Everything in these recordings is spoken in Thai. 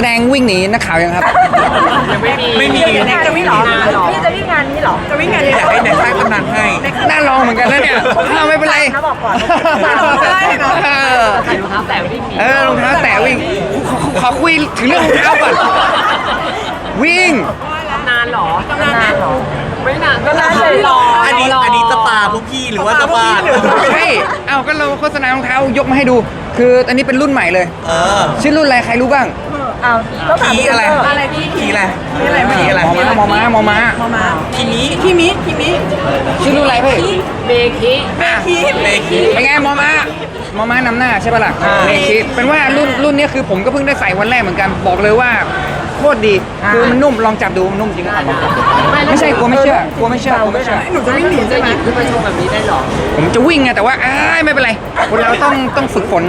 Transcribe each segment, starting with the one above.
แสดงวิ่งหนีนักข่าวยังครับ ยังไม่มีไม่มีจะวิ่งหรอพี่จะวิ่งงานนี้เหรอจะวิ่งไงอยากให้ไหนสร้างตำนานให้น่าลองเหมือนกันนะเนี่ยอ้าวไม่เป็นไรนะบอกก่อนเออใส่รองเท้าแตะวิ่งหนีเออรองเท้าแตะวิ่งขอขอขอคุยถึงเรื่องรองเท้าก่อนวิ่งนานเหรอนานเหรอไม่นานก็นานเลยรออันนี้อันนี้จะปาพวกพี่หรือว่าจะปาใช่เอ้าก็เราโฆษณารองเท้ายกมาให้ดู คืออันนี้เป็นรุ่นใหม่เลยเออชื่อรุ่นอะไรใครรู้บ้าง เอาต้องถามขี่อะไรอะไรพี่ขี่อะไรขี่อะไรมอม้ามอม้ามอม้าขี่นี้คิมิคิมิชื่อรุ่นอะไรพี่เมคิอะเลขีเป็นไงมอม้ามอม้านำหน้าใช่ปะล่ะอ่าเลคิเป็นว่ารุ่นรุ่นเนี้ยคือผมก็เพิ่งได้ใส่วันแรกเหมือนกันบอกเลยว่า โคตรดีคือมันนุ่มลองจับดูมันนุ่มจริงอะลองจับดูไม่ใช่กลัวไม่เชื่อกลัวไม่เชื่อกลัวไม่เชื่อหนูจะวิ่งหนีจะหยิบขึ้นมาโชว์แบบนี้ได้เหรอผมจะวิ่งไงแต่ว่าอ้ายไม่เป็นไรคนเราต้องต้องฝึกฝน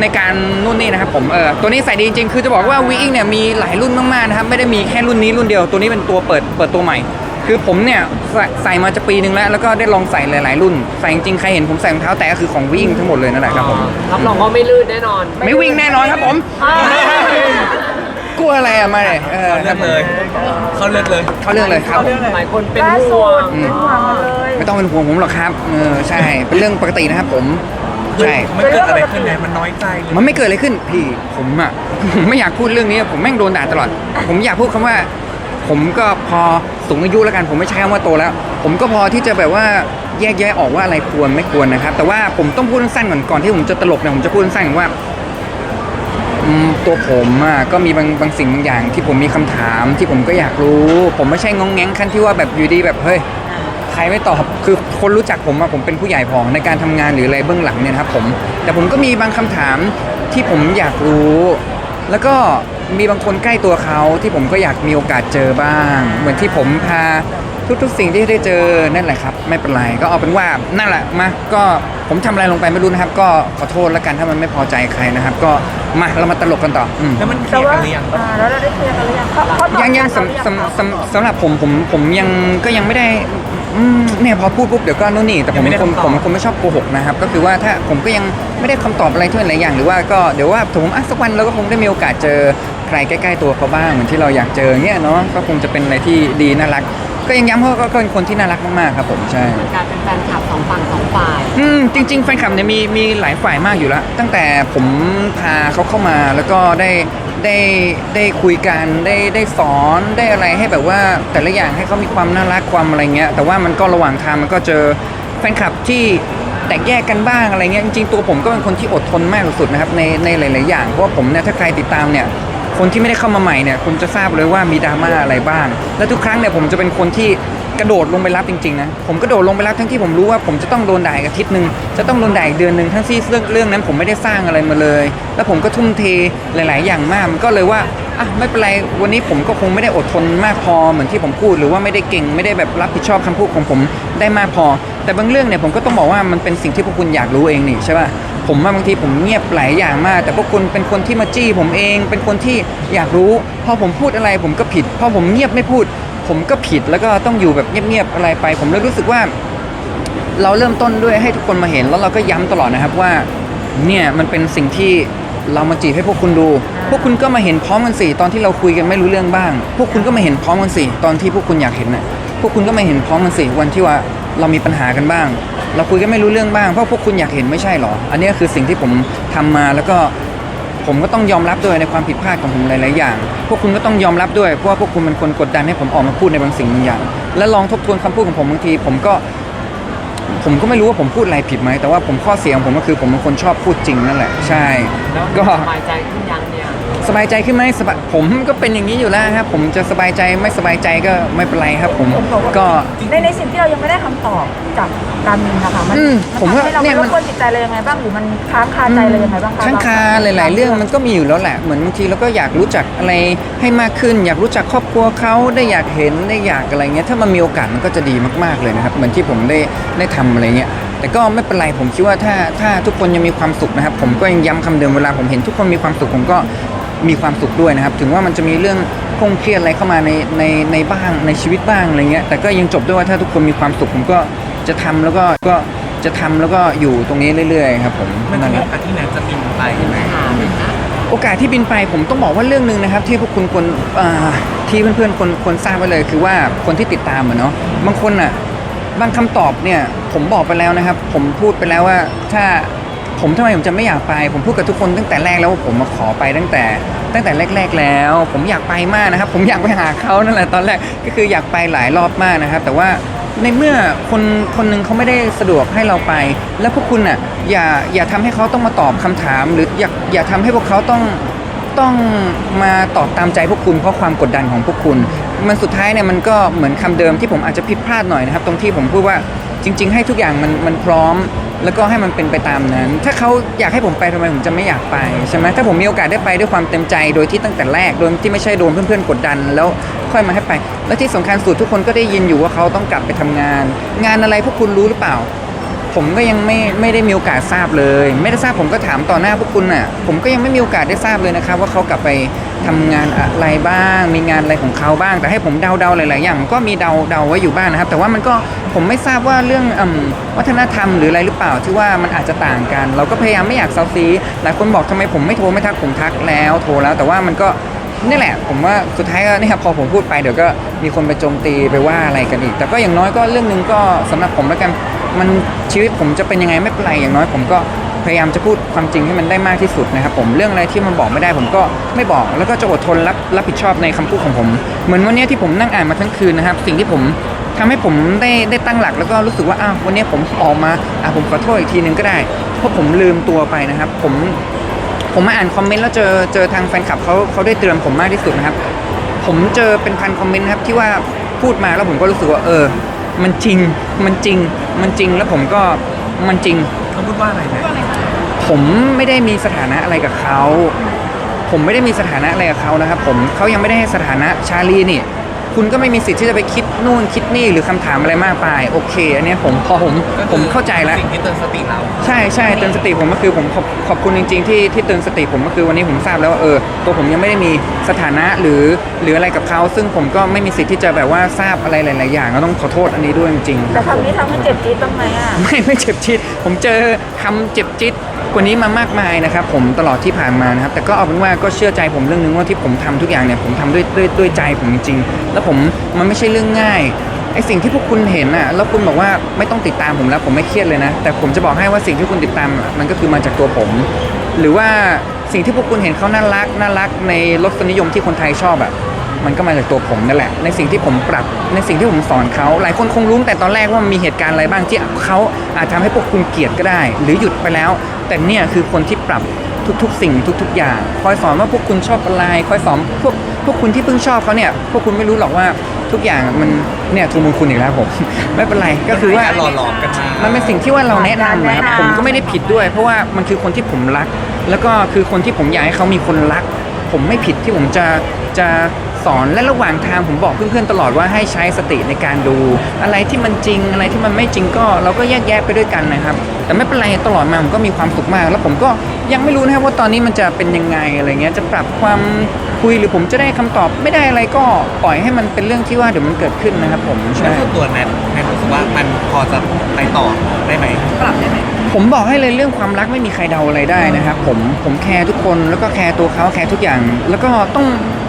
ในการนู่นนี่นะครับผมเออตัวนี้ใส่ดีจริงๆคือจะบอกว่าวีอิงเนี่ยมีหลายรุ่นมากๆนะครับไม่ได้มีแค่รุ่นนี้รุ่นเดียว ตัวนี้เป็นตัวเปิดเปิดตัวใหม่ คือผมเนี่ยใส่ใส่มาจะปีหนึ่งแล้ว แล้วก็ได้ลองใส่หลาย ๆ รุ่น ใส่จริงๆใครเห็นผมใส่รองเท้าแตะก็คือของวีอิงทั้งหมดเลยนั่นแหละครับผมรับรองว่าไม่ลื่นแน่นอน ไม่วิ่งแน่นอนครับผม กลัวอะไรอะมาเลยเออเขาคเลืรัอบกผมเลย เขาเลือกเลย เขาเรื่องเลยครับหลายคนเป็นล่าห่สุวดงเป็นห่วงมาเลยไม่ต้องเป็นห่วงผมหรอกครับเออใช่ เป็นเรื่องปกตินะครับผมใช่มันเกิดอะไรขึ้นเนี่ยมันน้อยใจหรือมันไม่เกิดอะไรขึ้นพี่ผมอะไม่อยากพูดเรื่องนี้ผมแม่งโดนด่าตลอด ผมอยากพูดคำว่า ผมก็พอสูงอายุแล้วกัน ผมไม่ใช้คำว่าโตแล้ว ผมก็พอที่จะแบบว่าแยกแยะออกว่าอะไรควรไม่ควรนะครับ แต่ว่าผมต้องพูดสั้นๆก่อนก่อนที่ผมจะตลกเนี่ยผมจะพูดสั้นๆว่า อืมตัวผมอะก็มีบางบางสิ่งบางอย่างที่ผมมีคำถามที่ผมก็อยากรู้ ผมไม่ใช่งงแงงขั้นที่ว่าแบบอยู่ดีแบบเฮ้ย ใครไม่ตอบคือคนรู้จักผมอะผมเป็นผู้ใหญ่พอในการทำงานหรืออะไรเบื้องหลังเนี่ยนะครับผมแต่ผมก็มีบางคำถามที่ผมอยากรู้ แล้วก็มีบางคนใกล้ตัวเขาที่ผมก็อยากมีโอกาสเจอบ้าง เหมือนที่ผมพาทุกๆ สิ่งที่ได้เจอนั่นแหละครับ ไม่เป็นไรก็เอาเป็นว่านั่นแหละมาก็ ผมทำอะไรลงไปไม่รู้นะครับ ก็ขอโทษแล้วกันถ้ามันไม่พอใจใครนะครับ ก็มาเรามาตลกกันต่ออืม แล้วมันเคลียร์กันหรือยังอ่าแล้วเราได้เคลียร์กันหรือยังเขาเขาตอบยังยังเราหรือสำสำสำสำหรับผมผมผมยังก็ยังไม่ได้อืมเนี่ยพอพูดปุ๊บเดี๋ยวก็นู่นนี่แต่ผมเป็นคนผมเป็นคนไม่ชอบโกหกนะครับ ก็คือว่าถ้าผมก็ยังไม่ได้คำตอบอะไรที่เป็นหลายอย่าง หรือว่าก็เดี๋ยวว่าผมอะสักวันเราก็คงได้มีโอกาสเจอใครใกล้ ๆ ตัวเขาบ้างเหมือนที่เราอยากเจอเงี้ยเนาะก็คงจะเป็นอะไรที่ดีน่ารัก ก็ยังย้ำว่าก็ก็เป็นคนที่น่ารักมากๆครับผมใช่การเป็นแฟนคลับสองฝั่งสองฝ่าย อืมจริง ๆ แฟนคลับเนี่ยมีมีหลายฝ่ายมากอยู่แล้ว ตั้งแต่ผมพาเขาเข้ามาแล้วก็ได้ได้ได้คุยกันได้ได้สอนได้อะไรให้แบบว่าแต่ละอย่างให้เขามีความน่ารักความอะไรเงี้ยแต่ว่ามันก็ระหว่างทางมันก็เจอแฟนคลับที่แตกแยกกันบ้างอะไรเงี้ยจริงๆตัวผมก็เป็นคนที่อดทนมากที่สุดนะครับในในหลาย ๆ อย่างเพราะว่าผมเนี่ยถ้าใครติดตามเนี่ย คนที่ไม่ได้เข้ามาใหม่เนี่ยคุณจะทราบเลยว่ามีดราม่าอะไรบ้าง และทุกครั้งเนี่ยผมจะเป็นคนที่ กระโดดลงไปรับจริงๆนะผมกระโดดลงไปรับทั้งที่ผมรู้ว่าผมจะต้องโดนด่าอีกอาทิตย์หนึ่งจะต้องโดนด่าอีกเดือนหนึ่งทั้งที่เรื่องเรื่องนั้นผมไม่ได้สร้างอะไรมาเลย แล้วผมก็ทุ่มเทหลาย ๆ อย่างมากมันก็เลยว่าอะไม่เป็นไรวันนี้ผมก็คงไม่ได้อดทนมากพอเหมือนที่ผมพูดหรือว่าไม่ได้เก่งไม่ได้แบบรับผิดชอบคำพูดของผมได้มากพอ แต่บางเรื่องเนี่ยผมก็ต้องบอกว่ามันเป็นสิ่งที่พวกคุณอยากรู้เองนี่ใช่ป่ะผมว่าบางทีผมเงียบหลายอย่างมาก แต่พวกคุณเป็นคนที่มาจี้ผมเอง เป็นคนที่อยากรู้ พอผมพูดอะไรผมก็ผิด พอผมเงียบไม่พูด ผมก็ผิดแล้วก็ต้องอยู่แบบเงียบๆอะไรไป ผมเลยรู้สึกว่า เราเริ่มต้นด้วยให้ทุกคนมาเห็นแล้วเราก็ย้ำตลอดนะครับว่าเนี่ยมันเป็นสิ่งที่เรามาจีบให้พวกคุณดู พวกคุณก็มาเห็นพร้อมกันสิตอนที่เราคุยกันไม่รู้เรื่องบ้าง พวกคุณก็มาเห็นพร้อมกันสิตอนที่พวกคุณอยากเห็นน่ะพวกคุณก็มาเห็นพร้อมกันสิวันที่ว่าเรามีปัญหากันบ้าง เราคุยกันไม่รู้เรื่องบ้างเพราะพวกคุณอยากเห็นไม่ใช่หรอ อันนี้คือสิ่งที่ผมทำมาแล้วก็ ผมก็ต้องยอมรับด้วยในความผิดพลาดของผมหลาย ๆ อย่าง พวกคุณก็ต้องยอมรับด้วย เพราะว่าพวกคุณเป็นคนกดดันให้ผมออกมาพูดในบางสิ่งบางอย่าง และลองทบทวนคำพูดของผมบางที ผมก็ ผมก็ไม่รู้ว่าผมพูดอะไรผิดไหม แต่ว่าผมข้อเสียของผมก็คือผมเป็นคนชอบพูดจริงนั่นแหละ ใช่ แล้วก็ สบายใจขึ้นยังเนี่ย สบายใจขึ้นไหมสบายผมก็เป็นอย่างนี้อยู่แล้วครับผมจะสบายใจไม่สบายใจก็ไม่เป็นไรครับ ผมก็ ในในสิ่งที่เรายังไม่ได้คำตอบจากการมินนะคะมันอืมผมว่าทำให้เราเนี่ไม่ยรมันบกวนจิตใจเลยยังไงบ้างหรือมันค้างคาใจเลยยังไงบ้างคะค้างคาหลาย ๆ เรื่องมันก็มีอยู่แล้วแหละเหมือนบางทีเราก็อยากรู้จักอะไรให้มากขึ้น อยากรู้จักครอบครัวเขาได้อยากเห็นได้อยากอะไรเงี้ยถ้ามันมีโอกาสมันก็จะดีมาก ๆ เลยนะครับเหมือนที่ผมได้ได้ทำอะไรเงี้ยแต่ก็ไม่เป็นไรผมคิดว่าถ้าถ้าทุกคนยังมีความสุขนะครับ ผมก็ยังย้ำคำเดิมเวลาผมเห็นทุกคนมีความสุขผมก็ มีความสุขด้วยนะครับ ถึงว่ามันจะมีเรื่องคงเครียดอะไรเข้ามาในในในบ้างในชีวิตบ้างอะไรเงี้ยแต่ก็ยังจบด้วยว่าถ้าทุกคนมีความสุขผมก็จะทำแล้วก็ก็จะทำแล้วก็อยู่ตรงนี้เรื่อยๆครับผมมันจะนั่นแหมีละโอกาสที่ไหนจะบินไปไหมถามไหมคะโอกาสที่บินไปผมต้องบอกว่าเรื่องหนึ่งนะครับ ที่พวกคุณควรอ่าที่เพื่อนๆคนควรทราบไว้เลย คือว่าคนที่ติดตามอะเนาะบางคนอะบางคำตอบเนี่ยผมบอกไปแล้วนะครับ ผมพูดไปแล้วว่าถ้า ผมทำไมผมจะไม่อยากไป ผมพูดกับทุกคนตั้งแต่แรกแล้วว่าผมมาขอไปตั้งแต่ ตั้งแต่แรก ๆแล้ว ผมอยากไปมากนะครับ ผมอยากไปหาเขานั่นแหละตอนแรกก็คืออยากไปหลายรอบมากนะครับ แต่ว่าในเมื่อคนคนหนึ่งเขาไม่ได้สะดวกให้เราไป แล้วพวกคุณอะอย่าอย่าทำให้เขาต้องมาตอบคำถาม หรืออย่าอย่าทำให้พวกเขาต้องต้องมาตอบตามใจพวกคุณเพราะความกดดันของพวกคุณ มันสุดท้ายเนี่ยมันก็เหมือนคำเดิมที่ผมอาจจะผิดพลาดหน่อยนะครับ ตรงที่ผมพูดว่า ริง ๆ ให้ทุกอย่างมันมันพร้อม แล้วก็ให้มันเป็นไปตามนั้น ถ้าเขาอยากให้ผมไปทำไมผมจะไม่อยากไปใช่ไหมถ้าผมมีโอกาสได้ไปด้วยความเต็มใจ โดยที่ตั้งแต่แรกโดยที่ไม่ใช่โดนเพื่อนๆกดดัน แล้วค่อยมาให้ไป และที่สำคัญสุดทุกคนก็ได้ยินอยู่ว่าเขาต้องกลับไปทำงาน งานอะไรพวกคุณรู้หรือเปล่า ผมก็ยังไม่ไม่ได้มีโอกาสทราบเลย ไม่ได้ทราบผมก็ถามต่อหน้าพวกคุณน่ะ ผมก็ยังไม่มีโอกาสได้ทราบเลยนะครับ ว่าเขากลับไปทำงานอะไรบ้าง มีงานอะไรของเขาบ้าง แต่ให้ผมเดาเดาๆหลายๆอย่างก็มีเดาเดาไว้อยู่บ้างนะครับ แต่ว่ามันก็ผมไม่ทราบว่าเรื่องอวัฒนธรรมหรืออะไรหรือเปล่าที่ว่ามันอาจจะต่างกัน เราก็พยายามไม่อยากเซาซีหลายคนบอกทำไมผมไม่โทรไม่ทักผมทักแล้วโทรแล้ว แต่ว่ามันก็นี่แหละ ผมว่าสุดท้ายก็นี่ยพอผมพูดไปเดี๋ยวก็มีคนไปโจมตีไปว่าอะไรกันอีก แต่ก็อย่างน้อยก็เรื่องหนึ่งก็สำหรับผมแล้วกัน มันชีวิตผมจะเป็นยังไงไม่เป็นไรอย่างน้อย ผมก็พยายามจะพูดความจริงให้มันได้มากที่สุดนะครับผมเรื่องอะไรที่มันบอกไม่ได้ผมก็ไม่บอก แล้วก็จะอดทนรับรับผิดชอบในคำพูดของผม เหมือนวันนี้ที่ผมนั่งอ่านมาทั้งคืนนะครับ สิ่งที่ผมทำให้ผมได้ได้ตั้งหลักแล้วก็รู้สึกว่าอ้าววันนี้ผมออกมาอะผมขอโทษอีกทีนึงก็ได้ เพราะผมลืมตัวไปนะครับ ผมผมมาอ่านคอมเมนต์แล้วเจอเจอทางแฟนคลับเขาเขาได้เตือนผมมากที่สุดนะครับ ผมเจอเป็นพันคอมเมนต์ครับที่ว่าพูดมาแล้วผมก็รู้สึกว่าเออ มันจริงมันจริงมันจริงแล้วผมก็มันจริง เขาพูดว่าอะไรนะผมไม่ได้มีสถานะอะไรกับเขา ผมไม่ได้มีสถานะอะไรกับเขานะครับ ผมเขายังไม่ได้ให้สถานะชาลีนี่ คุณก็ไม่มีสิทธิ์ที่จะไปคิดนู่นคิดนี่หรือคำถามอะไรมากไปโอเคอันเนี้ยผมพอผมก็คือผมเข้าใจแล้ว สิ่งที่เตือนสติเรา ใช่ใช่เตือนสติผมก็คือผมขอบขอบคุณจริง ๆ ที่ที่เตือนสติผมก็คือวันนี้ผมทราบแล้วว่าเออตัวผมยังไม่ได้มีสถานะหรือหรืออะไรกับเขาซึ่งผมก็ไม่มีสิทธิ์ที่จะแบบว่าทราบอะไรหลาย ๆ อย่างก็ต้องขอโทษอันนี้ด้วยจริงๆแต่คำนี้ทำให้เจ็บจี๊ดบ้างไหมอะ ไม่ไม่เจ็บจิตผมเจอคำเจ็บจิต กว่านี้มามากมายนะครับผมตลอดที่ผ่านมานะครับแต่ก็เอาเป็นว่าก็เชื่อใจผมเรื่องนึงว่าที่ผมทำทุกอย่างเนี่ยผมทำด้วยด้วยด้วยใจผมจริงๆแล้วผมมันไม่ใช่เรื่องง่ายไอสิ่งที่พวกคุณเห็นน่ะแล้วคุณบอกว่าไม่ต้องติดตามผมแล้วผมไม่เครียดเลยนะ แต่ผมจะบอกให้ว่าสิ่งที่คุณติดตามมันก็คือมาจากตัวผม หรือว่าสิ่งที่พวกคุณเห็นเขาน่ารักน่ารักในรสนิยมที่คนไทยชอบอะ มันก็มาจากตัวผมนั่นแหละ ในสิ่งที่ผมปรับในสิ่งที่ผมสอนเขาหลายคนคงรู้ตั้งแต่ตอนแรกว่ามันมีเหตุการณ์อะไรบ้างที่เขาอาจทำให้พวกคุณเกลียดก็ได้ หรือหยุดไปแล้ว แต่เนี่ยคือคนที่ปรับทุกๆ สิ่งทุก ๆ อย่าง คอยสอนว่าพวกคุณชอบอะไรคอยสอนพวกพวกคุณที่เพิ่งชอบเขาเนี่ยพวกคุณไม่รู้หรอกว่าทุกอย่างมันเนี่ยทูมุนคุณอีกแล้วผม ไม่เป็นไรก็คือว่าหล่อหลอมกันมามันเป็นสิ่งที่ว่าเราแนะนำนะครับแนะนำผมก็ไม่ได้ผิดด้วย เพราะว่ามันคือคนที่ผมรัก แล้วก็คือคนที่ผมอยากให้เขามีคนรัก ผมไม่ผิดที่ผมจะจะ สอนและระหว่างทางผมบอกเพื่อนๆตลอดว่าให้ใช้สติในการดู อะไรที่มันจริงอะไรที่มันไม่จริงก็เราก็แยกแยะไปด้วยกันนะครับ แต่ไม่เป็นไรตลอดมาผมก็มีความสุขมาก แล้วผมก็ยังไม่รู้นะครับว่าตอนนี้มันจะเป็นยังไงอะไรเงี้ยจะปรับความคุยหรือผมจะได้คำตอบไม่ได้อะไรก็ปล่อยให้มันเป็นเรื่องที่ว่าเดี๋ยวมันเกิดขึ้นนะครับ ผมแล้ใช่วส่วนตัวแนทแนทรู้สึกว่ามันพอจะไปต่อได้ไหมผมบอกให้เลยเรื่องความรักไม่มีใครเดาอะไรได้นะครับผมผมแคร์ทุกคนแล้วก็แคร์ตัวเขาแคร์ทุกอย่าง แล้วก็ต้อง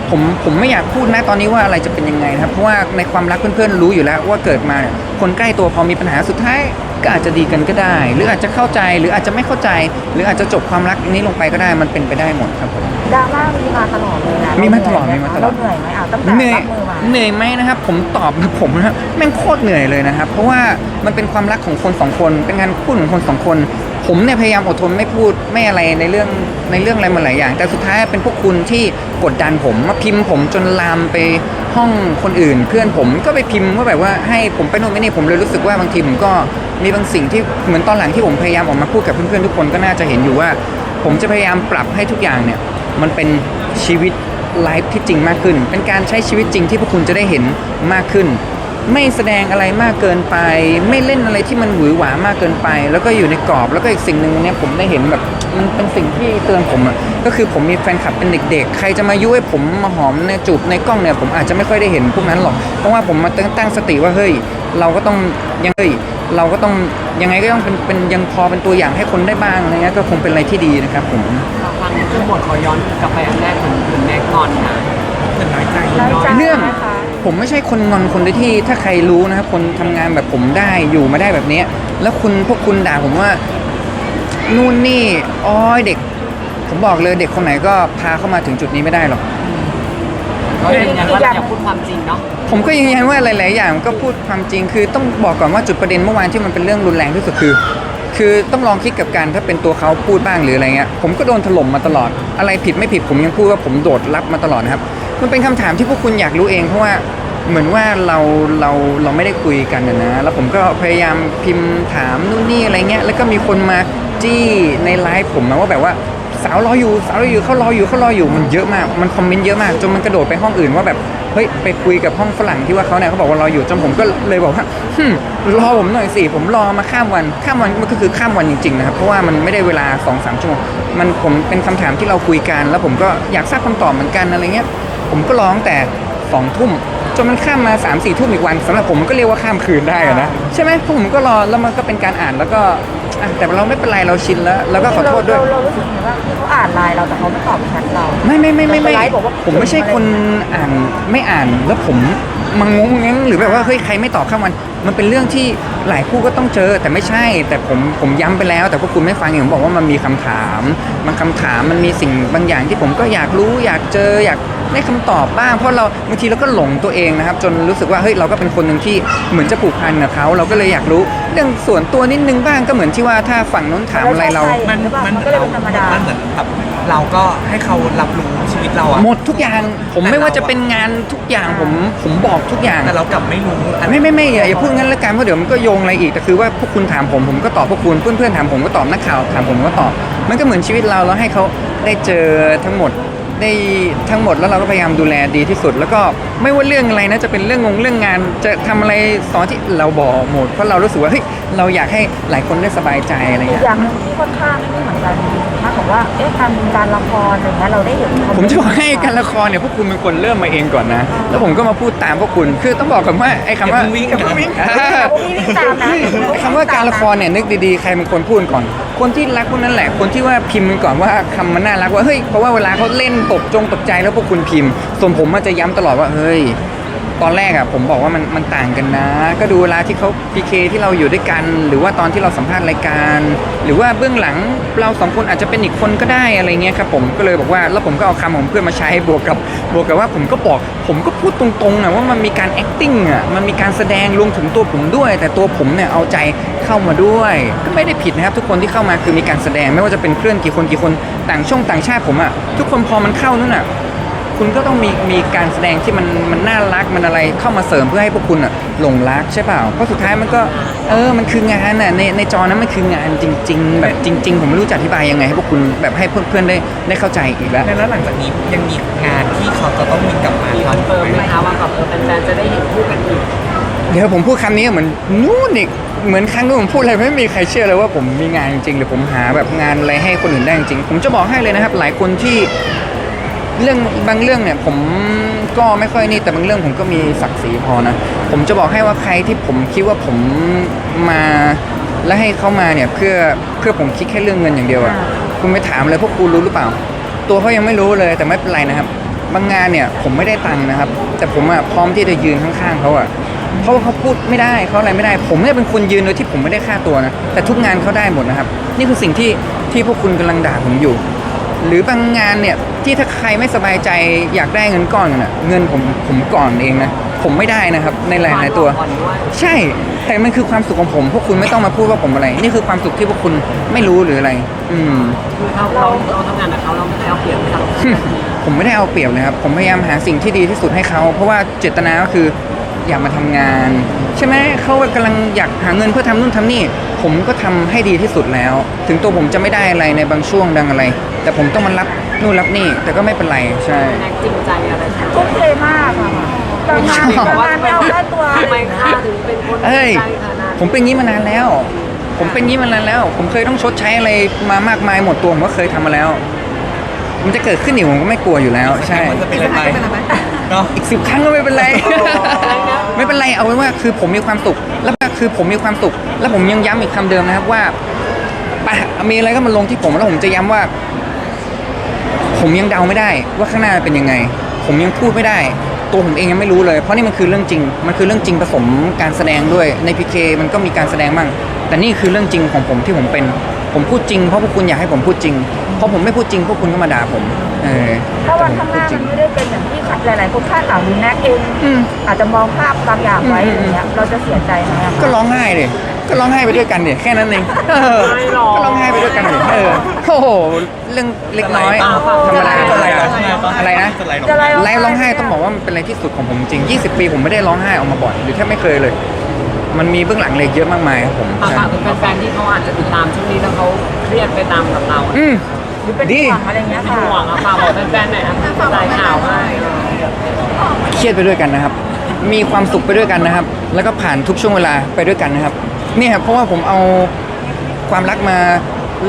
ผมผมไม่อยากพูดนะตอนนี้ว่าอะไรจะเป็นยังไงนะครับเพราะว่าในความรักเพื่อนๆรู้อยู่แล้วว่าเกิดมาเนี่ยคนใกล้ตัวพอมีปัญหาสุดท้ายก็อาจจะดีกันก็ได้ หรืออาจจะเข้าใจหรืออาจจะไม่เข้าใจ หรืออาจจะจบความรักนี้ลงไปก็ได้มันเป็นไปได้หมดครับผม ดราม่ามีมาตลอดเลยนะมีมาตลอดมีมาตลอด เราเหนื่อยไหมอะตั้งแต่เหนื่อยรับมือมาเหนื่อยไหมนะครับ ผมตอบนะผมนะครับแม่งโคตรเหนื่อยเลยนะครับ เพราะว่ามันเป็นความรักของคนสองคน เป็นงานพูดของคนสองคน ผมเนี่ยพยายามอดทนไม่พูดไม่อะไรในเรื่องในเรื่องอะไรมาหลายอย่าง แต่สุดท้ายเป็นพวกคุณที่กดดันผมมาพิมพ์ผมจนลามไปห้องคนอื่น เพื่อนผมก็ไปพิมพ์ว่าแบบว่าให้ผมไปโน่นไปนี่ผมเลยรู้สึกว่าบางทีผมก็มีบางสิ่งที่เหมือนตอนหลังที่ผมพยายามออกมาพูดกับเพื่อนๆทุกคนก็น่าจะเห็นอยู่ว่า ผมจะพยายามปรับให้ทุกอย่างเนี่ยมันเป็นชีวิตไลฟ์ที่จริงมากขึ้น เป็นการใช้ชีวิตจริงที่พวกคุณจะได้เห็นมากขึ้น ไม่แสดงอะไรมากเกินไป ไม่เล่นอะไรที่มันหวือหวามากเกินไป แล้วก็อยู่ในกรอบแล้วก็อีกสิ่งหนึ่งวันนี้ผมได้เห็นแบบมันเป็นสิ่งที่เตือนผมอะก็คือผมมีแฟนคลับเป็นเด็ก ๆ ใครจะมายุให้ผมมาหอมในจูบในกล้องเนี่ยผมอาจจะไม่ค่อยได้เห็นพวกนั้นหรอกเพราะว่าผมมาตั้งตั้งสติว่าเฮ้ยเราก็ต้องยังเฮ้ยเราก็ต้องยังไงก็ต้องเป็นเป็นยังพอเป็นตัวอย่างให้คนได้บ้างอะไรเงี้ยก็คงเป็นอะไรที่ดีนะครับผมฟังทั้งหมดขอย้อนกลับไปอันแรกเหมือนเหมือนแม็กงอนค่ะเหมือนน้อยใจน้อยใจเรื่องนะคะ ผมไม่ใช่คนงอนคนที่ถ้าใครรู้นะครับ คนทำงานแบบผมได้อยู่มาได้แบบเนี้ยแล้วคุณพวกคุณด่าผมว่านู่นนี่อ้อยเด็ก ผมบอกเลยเด็กคนไหนก็พาเข้ามาถึงจุดนี้ไม่ได้หรอกก็ยืนยันว่าเราอยากพูดความจริงเนาะผมก็ยืนยันว่าหลาย ๆ อย่างก็พูดความจริง คือต้องบอกก่อนว่าจุดประเด็นเมื่อวานที่มันเป็นเรื่องรุนแรงที่สุดคือ คือต้องลองคิดกับการถ้าเป็นตัวเขาพูดบ้างหรืออะไรเงี้ยผมก็โดนถล่มมาตลอด อะไรผิดไม่ผิดผมยังพูดว่าผมโดดรับมาตลอดนะครับ มันเป็นคำถามที่พวกคุณอยากรู้เองเพราะว่าเหมือนว่าเราเราเราไม่ได้คุยกันนะ แล้วผมก็พยายามพิมพ์ถามนู่นนี่อะไรเงี้ย แล้วก็มีคนมาจี้ในไลฟ์ผมนะว่าแบบว่าสาวรออยู่สาวรออยู่เขารออยู่เขารออยู่มันเยอะมาก มันคอมเมนต์เยอะมากจนมันกระโดดไปห้องอื่นว่าแบบเฮ้ยไปคุยกับห้องฝรั่งที่ว่าเขาเนี่ยเขาบอกว่ารออยู่จนผมก็เลยบอกว่าฮึรอผมหน่อยสิผมรอมาข้ามวันข้ามวันมันก็คือข้ามวันจริงๆนะครับเพราะว่ามันไม่ได้เวลา2อสามชั่วโมงมันผมเป็นคำถามที่เราคุยกัน แล้วผมก็อยากทราบคำตอบเหมือนกันอะไรเงี้ย ผมก็ร้องแต่สองทุ่มจนมันข้ามมา3ามสี่ทุ่มอีกวันสำหรับผมมันก็เรียกว่าข้ามคืนได้อะนะใช่ไหมเพราะผมก็รอแล้วมันก็เป็นการอ่านแล้วก็อะแต่เราไม่เป็นไรเราชินแล้วแล้วก็ขอโทษด้วย เราเรารู้สึกไงบ้างที่เขาอ่านไลน์เราแต่เขาไม่ตอบแชทเรา ไม่ไม่ไม่ไม่ไม่ไลฟ์บอกว่า ผมไม่ใช่คนอ่านไม่อ่านแล้วผมมังงงงั้งหรือแบบว่าเฮ้ยใครไม่ตอบข้ามวัน มันเป็นเรื่องที่หลายคู่ก็ต้องเจอ แต่ไม่ใช่ แต่ผมผมย้ำไปแล้ว แต่พวกคุณไม่ฟังอย่างผมบอกว่ามันมีคำถาม มันคำถามมันมีสิ่งบางอย่างที่ผมก็อยากรู้อยากเจออยาก ได้คำตอบบ้าง เพราะเราบางทีเราก็หลงตัวเองนะครับ จนรู้สึกว่าเฮ้ยเราก็เป็นคนหนึ่งที่เหมือนจะผูกพันกับเขาเราก็เลยอยากรู้เรื่องส่วนตัวนิดนึงบ้างก็เหมือนที่ว่าถ้าฝั่งนู้นถามอะไรเราใช่มันหรือเปล่ามันมันก็เลยเป็นธรรมดามันเหมือนแบบเราก็ให้เขารับรู้ชีวิตเราอะหมดทุกอย่างผมไม่ว่าจะเป็นงานทุกอย่างผมผมบอกทุกอย่างแต่เรากลับไม่รู้อันไม่ไม่ไม่อย่าอย่าพูดงั้นละกันเพราะเดี๋ยวมันก็โยงอะไรอีกแต่คือว่าพวกคุณถามผมผมก็ตอบพวกคุณเพื่อนเพื่อนๆถามผมก็ตอบนักข่าวถามผมก็ตอบ มันก็เหมือนชีวิตเราเราให้เขาได้เจอทั้งหมด ได้ทั้งหมดแล้วเราก็พยายามดูแลดีที่สุด แล้วก็ไม่ว่าเรื่องอะไรนะจะเป็นเรื่องงงเรื่องงาน จะทำอะไรสอนที่เราบอกหมดเพราะเรารู้สึกว่าเฮ้ยเราอยากให้หลายคนได้สบายใจอะไรอีกเงี้ยอย่างหนึงที่ค่อนข้างไม่เหมือนกันถ้าบอกว่าเอ๊ะการการละครอะไรเงี้ยเราได้เห็นผมจะบอกให้การละครเนี่ยพวกคุณเป็นคนเริ่มมาเองก่อนนะ แล้วผมก็มาพูดตามพวกคุณคือต้องบอกก่อนว่าไอ้คำว่าอย่าเพิ่งวิ่งอย่านะเพิ่งวิ่งพวกพี่วิ่งตามนะคำว่าการละครเนี่ยนึกดีๆใครเป็นคนพูดก่อน คนที่รักพวกนั้นแหละ คนที่ว่าพิมพ์กันก่อนว่าคำมันน่ารักว่าเฮ้ยเพราะว่าเวลาเขาเล่นตกจงตกใจแล้วพวกคุณพิมพ์ ส่วนผมมันจะย้ำตลอดว่าเฮ้ย ตอนแรกอะผมบอกว่ามันมันต่างกันนะ ก็ดูเวลาที่เขาพีเคที่เราอยู่ด้วยกัน หรือว่าตอนที่เราสัมภาษณ์รายการ หรือว่าเบื้องหลังเราสองคนอาจจะเป็นอีกคนก็ได้อะไรเงี้ยครับผมก็เลยบอกว่าแล้วผมก็เอาคำของเพื่อนมาใช้บวกกับบวกกับว่าผมก็บอกผมก็พูดตรงๆนะว่ามันมีการ acting อะมันมีการแสดงรวมถึงตัวผมด้วย แต่ตัวผมเนี่ยเอาใจเข้ามาด้วย ก็ไม่ได้ผิดนะครับ ทุกคนที่เข้ามาคือมีการแสดงไม่ว่าจะเป็นเพื่อนกี่คนกี่คนต่างช่องต่างชาติผมอะทุกคนพอมันเข้านั่นอะ คุณก็ต้องมีมีการแสดงที่มันมันน่ารักมันอะไรเข้ามาเสริมเพื่อให้พวกคุณอะหลงรักใช่เปล่าเพราะสุดท้ายมันก็เออมันคืองานน่ะในในจอนั้นมันคืองานจริง ๆ แบบจริง ๆ ผมไม่รู้จะอธิบายยังไงให้พวกคุณแบบให้เพื่อนๆได้ได้เข้าใจอีกแล้ว แล้วหลังจากนี้ยังมีงานที่เขาจะต้องมีกลับมามีคอนทำเฟิร์มไหมคะว่าแบบเออแฟนๆจะได้เห็นคู่กันอีกเดี๋ยวผมพูดคำนี้เหมือนนู่นอีกเหมือนครั้งนู้นผมพูดอะไรไม่มีใครเชื่อเลยว่าผมมีงานจริงๆหรือผมหาแบบงานอะไรให้คนอื่นได้จริงๆผมจะบอกให้เลยนะครับ หลายคนที่ เรื่องบางเรื่องเนี่ยผมก็ไม่ค่อยนี่แต่บางเรื่องผมก็มีศักดิ์ศรีพอนะ ผมจะบอกให้ว่าใครที่ผมคิดว่าผมมาและให้เขามาเนี่ยเพื่อเพื่อผมคิดแค่เรื่องเงินอย่างเดียวอะคุณไปถามเลยพวกคุณรู้หรือเปล่า ตัวเขายังไม่รู้เลยแต่ไม่เป็นไรนะครับ บางงานเนี่ยผมไม่ได้ตังค์นะครับ แต่ผมอะพร้อมที่จะยืนข้างๆเขาอะเพราะว่าเขาพูดไม่ได้เขาอะไรไม่ได้ ผมเนี่ยเป็นคนยืนโดยที่ผมไม่ได้ค่าตัวนะแต่ทุกงานเขาได้หมดนะครับ นี่คือสิ่งที่ที่พวกคุณกำลังด่าผมอยู่ หรือบางงานเนี่ยที่ถ้าใครไม่สบายใจอยากได้เงินก้อนกันอะเงินผมผมก่อนเองนะผมไม่ได้นะครับในหลายๆตัวก่อนด้วยใช่แต่มันคือความสุขของผม พวกคุณไม่ต้องมาพูดว่าผมอะไร นี่คือความสุขที่พวกคุณไม่รู้หรืออะไร อืมคือเขาเราเราทำงานกับเขาเราไม่ได้เอาเปรียบเขาผมไม่ได้เอาเปรียบเลยครับผมพยายามหาสิ่งที่ดีที่สุดให้เขาเพราะว่าเจตนาก็คืออยากมาทำงาน ใช่ไหมเขากำลังอยากหาเงินเพื่อทำนู่นทำนี่ ผมก็ทำให้ดีที่สุดแล้ว ถึงตัวผมจะไม่ได้อะไรในบางช่วงดังอะไร แต่ผมต้องมารับนู่นรับนี่ แต่ก็ไม่เป็นไรใช่แม็กจริงใจอะไรคะทุ่มเทมากอะค่ะบางงานบางงานไม่เอาแค่ตัวทำไมค่าถึงเป็นคนเอ้ยใจขนาดผมเป็นอย่างนี้มานานแล้ว ผมเป็นงี้มานานแล้ว ผมเคยต้องชดใช้อะไรมามากมายหมดตัวผมก็เคยทำมาแล้ว มันจะเกิดขึ้นอีกผมก็ไม่กลัวอยู่แล้ว ใช่ มันจะเป็นอะไรไปเนาะอีกสิบครั้งก็ไม่เป็นไร ไม่เป็นไรเอาไว้ว่าคือผมมีความสุข แล้วก็คือผมมีความสุข แล้วผมยังย้ำอีกคำเดิมนะครับว่าไปมีอะไรก็มาลงที่ผมแล้วผมจะย้ำว่า ผมยังเดาไม่ได้ว่าข้างหน้าเป็นยังไง ผมยังพูดไม่ได้ ตัวผมเองยังไม่รู้เลย เพราะนี่มันคือเรื่องจริง มันคือเรื่องจริงผสมการแสดงด้วยในพีเคมันก็มีการแสดงบ้างแต่นี่คือเรื่องจริงของผมที่ผมเป็น ผมพูดจริงเพราะพวกคุณอยากให้ผมพูดจริงเพราะผมไม่พูดจริงพวกคุณก็มาด่าผม เออถ้าวันข้างหแต่น้าผมพูดจริมันงไม่ได้เป็นอย่างที่หลายๆคนคาดหวังหรือแน็กเองอืมอาจจะมองภาพบางอย่างไว้อืมอย่างเงี้ยเราจะเสียใจไหมอะก็ร้องไห้เลย ก็ร้องไห้ไปด้วยกันเนี่ยแค่นั้นเองเออก็ร้องไห้ไปด้วยกันเนี่ยเออโอ้โหเรื่องเล็กน้อยธรรมดาธรรมดาอะไรนะจะไหลลงจะไล่ไลฟ์ร้องไห้ต้องบอกว่ามันเป็นอะไรที่สุดของผมจริง 20 ปีผมไม่ได้ร้องไห้ออกมาบ่อยหรือแทบไม่เคยเลย มันมีเบื้องหลังเลยเยอะมากมายครับผมอะใช่ฝากถึงแฟนๆที่เขาอาจจะติดตามช่วงนี้แล้วเขาเครียดไปตามกับเราอืม หรือเป็นดี ห่วงอะไรเงี้ยเป็นค่ะห่วงอะฝากบอกแฟนๆหน่อยนะรายข่าวให้เครียดไปด้วยกันนะครับ มีความสุขไปด้วยกันนะครับ แล้วก็ผ่านทุกช่วงเวลาไปด้วยกันนะครับ นี่ครับเพราะว่าผมเอาความรักมา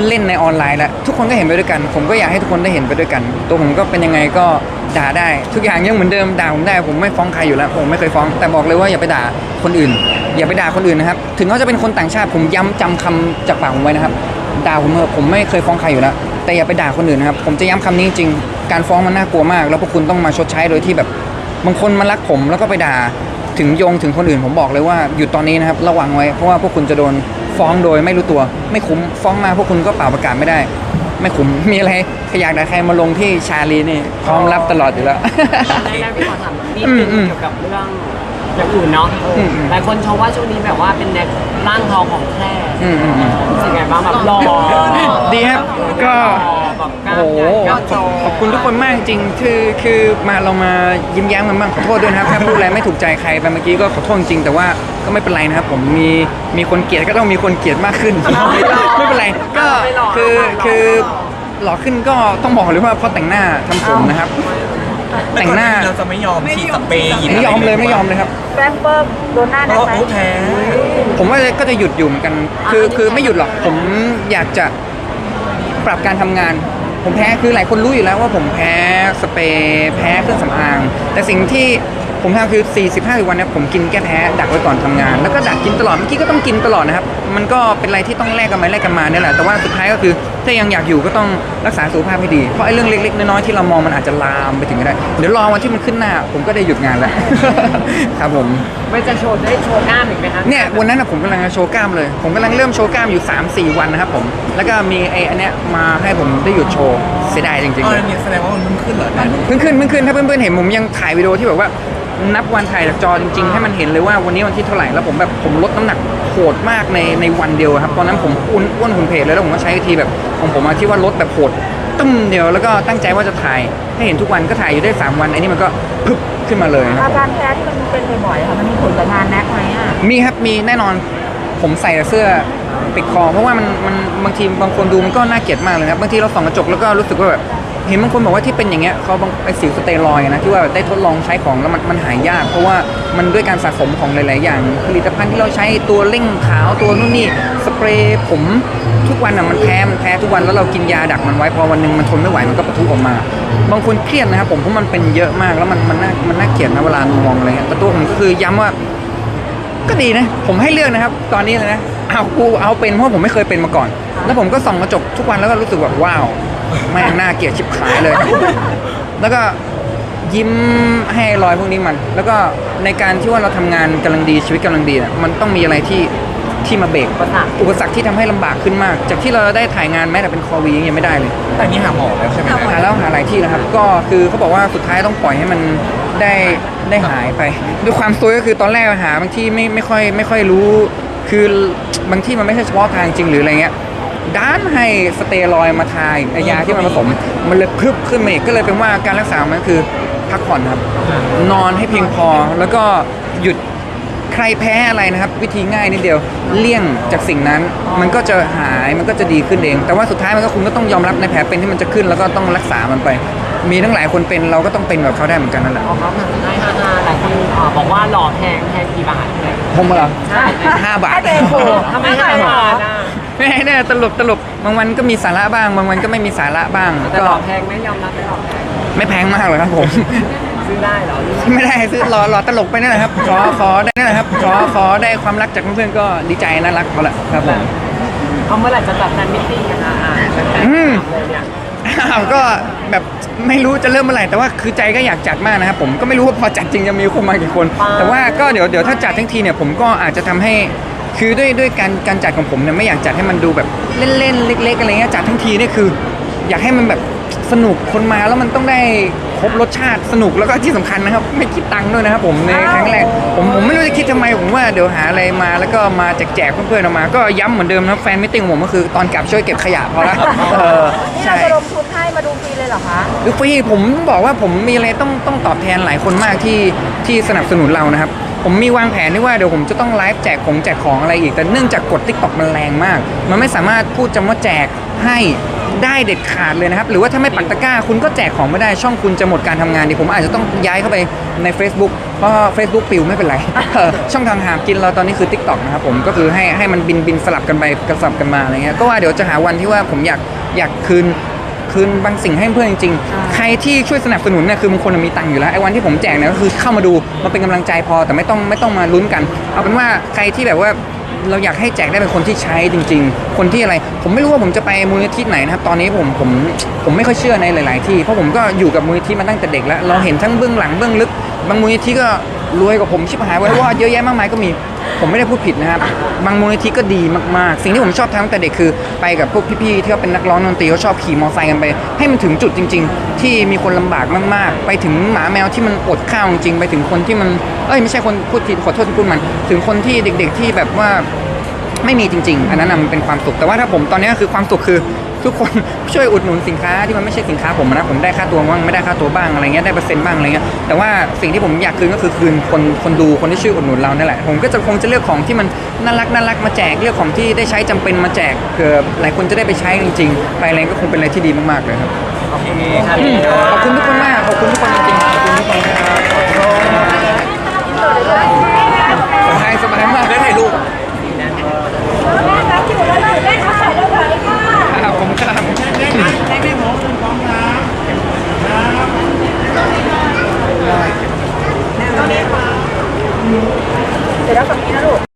เล่นในออนไลน์แล้วทุกคนก็เห็นไปด้วยกัน ผมก็อยากให้ทุกคนได้เห็นไปด้วยกัน ตัวผมก็เป็นยังไงก็ด่าได้ ทุกอย่างยังเหมือนเดิมด่าผมได้ ผมไม่ฟ้องใครอยู่แล้ว ผมไม่เคยฟ้องแต่บอกเลยว่าอย่าไปด่าคนอื่น อย่าไปด่าคนอื่นนะครับถึงเขาจะเป็นคนต่างชาติผมย้ำจำคำจากปากผมไว้นะครับด่าผมเถอะผมไม่เคยฟ้องใครอยู่แล้วแต่อย่าไปด่าคนอื่นนะครับผมจะย้ำคำนี้จริงการฟ้องมันน่ากลัวมาก แล้วพวกคุณต้องมาชดใช้โดยที่แบบบางคนมารักผมแล้วก็ไปด่า ถึงโยงถึงคนอื่นผมบอกเลยว่าหยุดตอนนี้นะครับระวังไว้เพราะว่าพวกคุณจะโดนฟ้องโดยไม่รู้ตัว ไม่คุ้มฟ้องมาพวกคุณก็เป่าประกาศไม่ได้ ไม่คุ้มมีอะไรขยากด่าใครมาลงที่ชาลีนี่พร้อมรับตลอดอยู่แล้ว ได้ได้พี่ขอถามนิดอืนึมงอืมเกี่ยวกับเรื่องอย่างอื่นเนาะเอออมอืมหลายคนชมว่าช่วงนี้แบบว่าเป็นแน็กร่างทองของแท้อืมอืมอืม รู้สึกไงบ้างแบบหล่อดีครับก็ แบบกล้าโอ้มโหใหญ่กล้ามโตขอบคุณทุกคนมากจริงๆคือคือมาเรามายิ้มแย้มกันบ้างขอโทษด้วยนะครับถ้าพูดอะไรไม่ถูกใจใครไปเมื่อกี้ก็ขอโทษจริงแต่ว่าก็ไม่เป็นไรนะครับผมมีมีคนเกลียดก็ต้องมีคนเกลียดมากขึ้นไม่เป็นไรก็คือคือหล่อขึ้นก็ต้องบอกเลยว่าเพราะแต่งหน้าทำผมนะครับ แต่งหน้าเราจะไม่ยอมฉีดสเปรย์หยิบไม่ยอมเลยไม่ยอมเลยครับแกล้งเปิ้มโดนหน้าเพแน็กราะไหมเขาแพ้ผมว่าก็จะหยุดอยู่เหมือนกัน คือคือไม่หยุดหรอกผมอยากจะ ปรับการทำงาน ผมแพ้คือหลายคนรู้อยู่แล้วว่าผมแพ้สเปรย์แพ้เครื่องสำอาง แต่สิ่งที่ ผมทำคือ 45วันเนี้ผมกินแก้แพ้ดักไว้ก่อนทำงาน แล้วก็ดักกินตลอดเมื่อกี้ก็ต้องกินตลอดนะครับ มันก็เป็นอะไรที่ต้องแลกกันไปแลกกันมาเนี่ยแหละแต่ว่าสุดท้ายก็คือถ้ายังอยากอยู่ก็ต้องรักษาสุขภาพให้ดีเพราะไอ้เรื่องเล็กๆน้อยๆที่เรามองมันอาจจะลามไปถึงก็ได้เดี๋ยวรอวันที่มันขึ้นหน้า ผมก็ได้หยุดงานแล้วครับผมไม่จะโชว์ได้โชว์กล้ามอีกไหมคะเนี่ยวันนั้นนะผมกำลังจะโชว์กล้ามเลย ผมกำลังเริ่มโชว์กล้ามอยู่ 3-4 วันนะครับผมแล้วก็มีไอ้อันเนี้ยมาให้ผมได้หยุดโชว์เสียดายจริงๆอ๋อเลยเนี่ยแสดงว่ามันเพิ่งขึ้นเหรอเนี่ยเพิ่งขึ้นเพิ่งขึ้นถ้าเพื่อนๆเห็นผมยังถ่ายวิดีโอที่แบบว่า นับวันถ่ายจากจอจริงๆ ให้มันเห็นเลยว่าวันนี้วันที่เท่าไหร่แล้วผมแบบผมลดน้ำหนักโหดมากในในวันเดียวครับ ตอนนั้นผมอ้วนอ้วนหุ่นเพจเลยแล้วผมก็ใช้วิธีแบบของผมอะที่ว่าลดแบบโหดตึ้มเดียวแล้วก็ตั้งใจว่าจะถ่ายให้เห็นทุกวันก็ถ่ายอยู่ได้สามวันไอ้นี่มันก็พึบขึ้นมาเลยครับอาผมการแพ้ที่มันเป็นบ่อยๆค่ะมันมีผลกับงานแน็กไหมอะมีครับมีแน่นอนผมใส่แต่เสื้อปิดคอเพราะว่ามันมันบางทีบางคนดูมันก็น่าเกลียดมากเลยครับบางทีเราส่องกระจกแล้วก็รู้สึกว่าแบบ เห็นบางคนบอกว่าที่เป็นอย่างเงี้ยเขาบางไอสิวสเตียรอยนะที่ว่าได้ทดลองใช้ของแล้วมันมันหายยาก เพราะว่ามันด้วยการสะสมของหลาย ๆ อย่าง ผลิตภัณฑ์ที่เราใช้ตัวเร่งขาวตัวนู่นนี่สเปรย์ผมทุกวันอะมันแพ้มันแพ้ทุกวันแล้วเรากินยาดักมันไว้พอวันหนึ่งมันทนไม่ไหวมันก็ปะทุออกมา บางคนเครียดนะครับผมเพราะมันเป็นเยอะมากแล้วมันมันน่ามันน่าเกลียดนะเวลามองอะไรเงี้ยแต่ตัวผมก็คือย้ำว่า ก็ดีนะ ผมให้เลือกนะครับ ตอนนี้เลยนะเอากูเอาเป็นเพราะผมไม่เคยเป็นมาก่อน แล้วผมก็ส่องกระจกทุกวันแล้วก็รู้สึกแบบว้าว แม่งน่าเกลียดชิบหายเลย แล้วก็ยิ้มให้รอยพวกนี้มัน แล้วก็ในการที่ว่าเราทำงานกำลังดีชีวิตกำลังดีน่ะมันต้องมีอะไรที่ที่มาเบรกอุปสรรคอุปสรรคที่ทำให้ลำบากขึ้นมาก จากที่เราได้ถ่ายงานแม้แต่เป็นคอวียังไม่ได้เลย แต่นี่หาหมอแล้วใช่ไหมหาแล้วหาหลายที่นะครับ ก็คือเขาบอกว่าสุดท้ายต้องปล่อยให้มันได้ได้หายไปด้วยความซวยก็คือตอนแรกหาบางที่ไม่ไม่ค่อยไม่ค่อยรู้ คือบางที่มันไม่ใช่เฉพาะทางจริงหรืออะไรเงี้ย ด้านให้สเตียรอยด์มาทายไอยาที่มันผสม มันเลยพึบขึ้นมาอีกก็เลยเป็นว่าการรักษามันคือพักผ่อนครับ นอนให้เพียงพอแล้วก็หยุดใครแพ้อะไรนะครับ วิธีง่ายนิดเดียวเลี่ยงจากสิ่งนั้น มันก็จะหายมันก็จะดีขึ้นเอง แต่ว่าสุดท้ายมันก็คุณก็ต้องยอมรับในแผลเป็นที่มันจะขึ้นแล้วก็ต้องรักษามันไป มีทั้งหลายคนเป็นเราก็ต้องเป็นแบบเขาได้เหมือนกันนั่นแหละออกมาผ่านได้ฮาๆหลายคนเอ่อบอกว่าหล่อแพงแพงกี่บาทเนี่ยผมเหรอใช่ห้าบาทให้ตัวเองถูกทำไมห้าบาทอะ ไม่แน่ตลกตลกบางวันก็มีสาระบ้าง บางวันก็ไม่มีสาระบ้างแต่ก็หล่อแพงไหม่ยอมรับไม่หล่อแพงไม่แพงมากเลยครับผม ซื้อได้เหรอไม่ได้ซื้อรอรอตลกไปนั่นแหละครับ ขอขอได้นั่นแหละครับ ขอขอได้ความรักจากเพื่อนๆก็ดีใจน่ารักพอละครับผมเขาเมื่อไหร่จะจัดแฟนมิทติ้งกันนะอะแฟนๆอืมถามเลยเนี่ยอ้าวก็แบบไม่รู้จะเริ่มเมื่อไหร่แต่ว่าคือใจก็อยากจัดมากนะครับผมก็ไม่รู้ว่าพอจัดจริงจะมีคนมากี่คน แต่ว่าก็เดี๋ยวเดี๋ยวถ้าจัดทั้งทีเนี่ยผมก็อาจจะทำให้ คือด้วยด้วยการการจัดของผมเนี่ยไม่อยากจัดให้มันดูแบบเล่นๆเล็ก ๆ อะไรเงี้ยจัดทั้งทีเนี่ยคือ อยากให้มันแบบสนุกคนมาแล้วมันต้องได้ครบรสชาติสนุกแล้วก็ที่สำคัญนะครับ ไม่คิดตังค์ด้วยนะครับผมในครั้งแรกผมผมไม่รู้จะคิดทำไมผมว่าเดี๋ยวหาอะไรมาแล้วก็มาแจกๆเพื่อนๆออกมา ก็ย้ำเหมือนเดิมนะแฟนมิทติ้งของผมก็คือตอนกลับช่วยเก็บขยะพอละเออนี่ใช่เราจะลงทุนให้มาดูฟรีเลยเหรอคะคือฟรีผมบอกว่าผมมีอะไรต้องต้องตอบแทนหลายคนมากที่ที่สนับสนุนเรานะครับ ผมมีวางแผนที่ว่าเดี๋ยวผมจะต้องไลฟ์แจกของแจกของอะไรอีก แต่เนื่องจากกดทิกตอกมันแรงมาก มันไม่สามารถพูดจำว่าแจกให้ได้เด็ดขาดเลยนะครับ หรือว่าถ้าไม่ปักตะกร้าคุณก็แจกของไม่ได้ช่องคุณจะหมดการทำงานดิผมอาจจะต้องย้ายเข้าไปใน Facebook เพราะ Facebook ปิวไม่เป็นไร ช่องทางหากินเราตอนนี้คือ TikTok นะครับผมก็คือให้ให้มันบินบินสลับกันไปกระสับกันมาอะไรเงี้ยก็ว่าเดี๋ยวจะหาวันที่ว่าผมอยากอยากคืน คืนบางสิ่งให้เพื่อนจริงๆ ใครที่ช่วยสนับสนุนเนี่ยคือบางคนมีตังค์อยู่แล้วไอ้วันที่ผมแจกเนี่ยก็คือเข้ามาดูมาเป็นกำลังใจพอแต่ไม่ต้องไม่ต้องมาลุ้นกัน เอาเป็นว่าใครที่แบบว่าเราอยากให้แจกได้เป็นคนที่ใช้จริง ๆ คนที่อะไร ผมไม่รู้ว่าผมจะไปมูลนิธิไหนนะครับ ตอนนี้ผมผมผมไม่ค่อยเชื่อในหลาย ๆ ที่ เพราะผมก็อยู่กับมูลนิธิมาตั้งแต่เด็กแล้ว เราเห็นทั้งเบื้องหลังเบื้องลึก บางมูลนิธิก็ รวยกว่าผมชิบหายไว้ว่าเยอะแยะมากมายก็มี ผมไม่ได้พูดผิดนะครับ บางมูลนิธิก็ดีมากๆ สิ่งที่ผมชอบทำตั้งแต่เด็กคือ ไปกับพวกพี่ๆที่เขาเป็นนักร้องดนตรีเขาชอบขี่มอเตอร์ไซค์กันไป ให้มันถึงจุดจริง ๆ ที่มีคนลำบากมากๆ ไปถึงหมาแมวที่มันอดข้าวจริงๆไปถึงคนที่มันเอ้ยไม่ใช่คนพูดผิดขอโทษที่พูดมัน ถึงคนที่เด็ก ๆ ที่แบบว่า ไม่มีจริง ๆ อันนั้นนะมันเป็นความสุข แต่ว่าถ้าผมตอนนี้คือความสุขคือ ทุกคนช่วยอุดหนุนสินค้าที่มันไม่ใช่สินค้าผมนะผมได้ค่าตัวบ้างไม่ได้ค่าตัวบ้างอะไรเงี้ยได้เปอร์เซ็นต์บ้างอะไรเงี้ยแต่ว่าสิ่งที่ผมอยากคืนก็คือคืนคนคนดูคนที่ช่วยอุดหนุนเรานั่นแหละผมก็จะคงจะเลือกของที่มันน่ารักน่ารักมาแจกเลือกของที่ได้ใช้จำเป็นมาแจกเผื่อหลายคนจะได้ไปใช้จริง ๆ ไปแรงก็คงเป็นอะไรที่ดีมากๆเลยครับขอบคุณทุกคนมากขอบคุณทุกคนจริงๆขอบคุณทุกคนครับขอบคุณสายสบายมากได้ถ่ายรูป ร็จแล้วตรงนี้นะลูก